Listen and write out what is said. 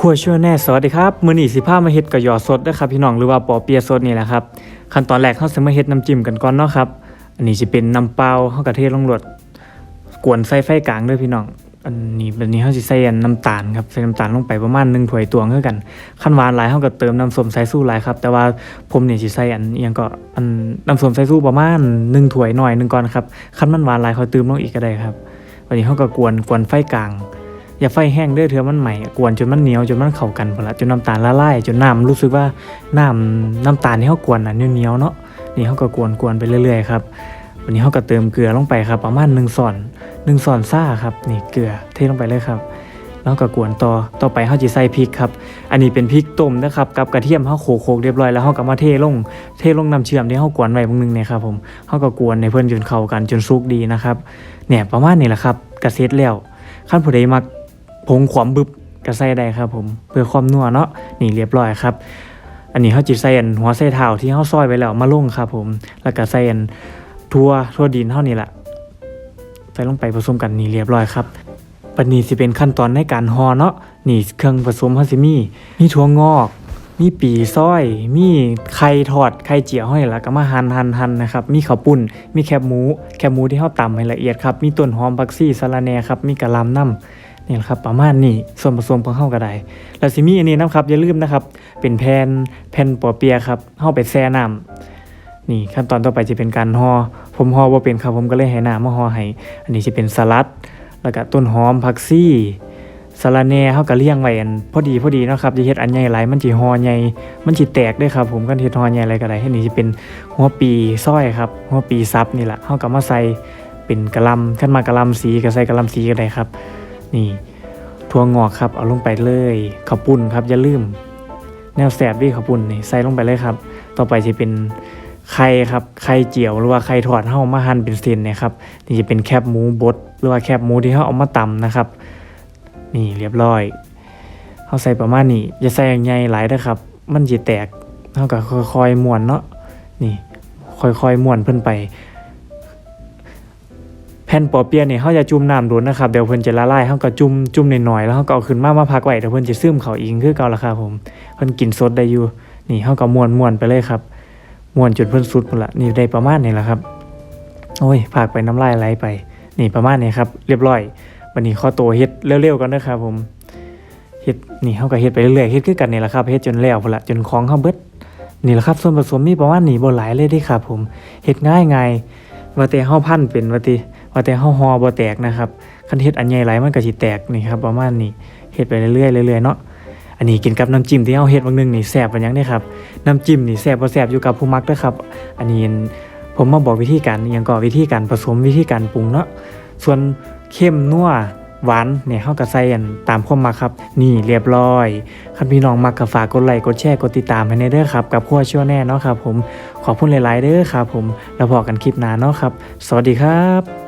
ครัวชั่วแน่สวัสดีครับมื้อนี้สิพามาเฮ็ดกะหยอสดเด้อครับพี่น้องหรือว่าปอเปียสดนี่แหละครับขั้นตอนแรกเฮาสิมาเฮ็ดน้ำจิ้มกันก่อนเนาะครับ อันนี้สิเป็นน้ำเปล่าเฮากะเทลงรวดกวนใส่ไฟกลางเด้อพี่น้อง อันนี้แบบนี้เฮาสิใส่อันน้ำตาลครับใส่น้ำตาลลงไปประมาณ1ถ้วยตวงคือกันคันหวานหลายเฮาก็เติมน้ำส้มสายชูหลายครับแต่ว่าผมนี่สิใส่อันอิหยังก็อันน้ำส้มสายชูประมาณ1ถ้วยหน่อยหนึงก่อนครับคันมันหวานหลายค่อยเติมลงอีกก็ได้ครับวันนี้เฮาก็กวนกวนไฟกลาง อย่าไฟแห้งเด้อเถื่อมันใหม่กวนจนมันเหนียวจนมันเข้ากันพอละจนน้ำตาลละลายจนน้ำรู้สึกว่าน้ำน้ำตาลที่เขากวนน่ะเหนียวๆเนาะนี่เขาก็กวนกวนไปเรื่อยๆครับวันนี้เขาก็เติมเกลือลงไปครับ ประมาณ1ส่อน1ส่อนซ่าครับนี่เกลือเทลงไปเลยครับแล้วก็กวนต่อต่อไปเขาจะใส่พริกครับ อันนี้เป็นพริกต้มนะครับกับกระเทียมเขาโขกๆเรียบร้อยแล้วเขาก็มาเทลงเทลงน้ำเชื่อมที่เขากวนไว้บางนึงเนี่ยครับผมเขาก็กวนในเพื่อนจนเข้ากันจนสุกดีนะครับเนี่ยประมาณนี้แหละครับกระเซ็ตแล้วขั้นผู้ใดมัก ผงขวามบึบกระใส่ได้ครับผมเพื่อความนัวเนาะนี่เรียบร้อยครับ อันนี้เขาจิใส่อันหัวไส้เท้าที่เขาซอยไว้แล้วมาลงครับ ผมแล้วก็ใส่อันทั่วทั่วดินเท่านี้แหละใส่ลงไปผสมกันนี่เรียบร้อยครับปันนี้สิเป็นขั้นตอนในการห่อเนาะนี่เครื่องผสมเขาสิมีมีถั่วงอก มีปีซ้อย มีไข่ทอดไข่เจียวห้อยแล้วก็มาหั่นหั่นหั่นนะครับมีข้าวปุ้น มีแคบหมู แคบหมูที่เขาตำให้ละเอียดครับ มีต้นหอมบักซี่สะระแหน่ครับ มีกะลำน้ำ นี่แหละครับประมาณนี้ส่วนผสมของเฮาก็ได้แล้วสิมีอันนี้นะครับอย่าลืมนะครับ เป็นแผ่นแผ่นปอเปียะครับเฮาไปแช่น้ำนี่ขั้นตอนต่อไปจะเป็นการห่อผมห่อบ่าเป็นครับผมก็เลยให้น้ำมาห่อให้อันนี้จะเป็นสลัด แล้วก็ต้นหอมผักซี่สะระแหน่เฮาก็เลี้ยงไว้อันพอดีพอดีนะครับจะเฮ็ดอันใหญ่หลายมันสิห่อใหญ่มันสิแตกด้วยครับ ผมก็เฮ็ดห่อใหญ่อะไรก็ได้อันนี้จะเป็นหัวปีซอยครับหัวปีซับนี่แหละเฮาก็มาใส่เป็นกะลำขั้นมากะลำสีก็ใส่กะลำสีก็ได้ครับ นี่ถั่วงอกครับเอาลงไปเลยข้าวปุ้นครับอย่าลืม แนวแสบด้วยข้าวปุ้นนี่ใส่ลงไปเลยครับ ต่อไปจะเป็นไข่ครับไข่เจียวหรือว่าไข่ทอดเฮามาหั่นเป็นเส้นนะครับนี่จะเป็นแคบหมูบดหรือว่าแคบหมูที่เฮาเอามาตำนะครับ นี่เรียบร้อยเฮาใส่ประมาณนี้อย่าใส่อย่างใหญ่หลายนะครับ มันสิแตกเฮาก็ค่อยๆม้วนเนาะนี่ ค่อยๆม้วนเพิ่นไป ผ่นปอเปียะเนี่ยเขาจะจุ่มน้ำโดนนะครับเดี๋ยวเพิ่นจะละลายเขาก็จุ่มจุ่มหน่อยๆแล้วเขาก็เอาขึ้นมามาพักไว้เดี๋ยวเพิ่นจะซึมเขาเองคือเก่าละครับผมเพิ่นกินสดได้อยู่นี่เขาก็ม้วนม้วนไปเลยครับม้วนจนเพิ่นสุดพุ่นละนี่ได้ประมาณนี้แหละครับ โอ้ยพากไปน้ำลายไหลไป นี่ประมาณนี้ครับ เรียบร้อยวันนี้ข้อโตวเฮ็ดเร็วๆกันเด้อครับผมเฮ็ดนี่เขาก็เฮ็ดไปเรื่อยๆเฮ็ดคือกันนี่แหละครับเฮ็ดจนแล้วพุ่นละจนของเขาเบิดนี่แหละครับส่วนผสมมีประมาณนี้บ่หลายเลยเด้ครับผมเฮ็ดง่ายไงว่าแต่เฮาพันเป็นว่าติ ว่าแต่เฮาฮอบ่แตกนะครับคันเฮ็ดอันใหญ่หลายมันก็สิแตกนี่ครับประมาณนี้เฮ็ดไปเรื่อยๆเรื่อยๆเนาะอันนี้กินกับน้ำจิ้มที่เฮาเฮ็ดบางนึงนี่แซ่บปานหยังเด้ครับน้ำจิ้มนี่แซ่บบ่แซ่บอยู่กับผู้มักเด้อครับ อันนี้ผมมาบอกวิธีการอหยังก็วิธีการผสมวิธีการปรุงเนาะส่วนเข้มนัวหวานเนี่ยเฮาก็ใส่อันตามความมักครับ นี่เรียบร้อยคันพี่น้องมักก็ฝากกดไลค์กดแชร์กดติดตามให้ในเด้อครับ กับครัวชั่วแน่เนาะครับ ผมขอบคุณหลายๆเด้อครับ ผมแล้วพอกันคลิปหน้าเนาะครับ สวัสดีครับ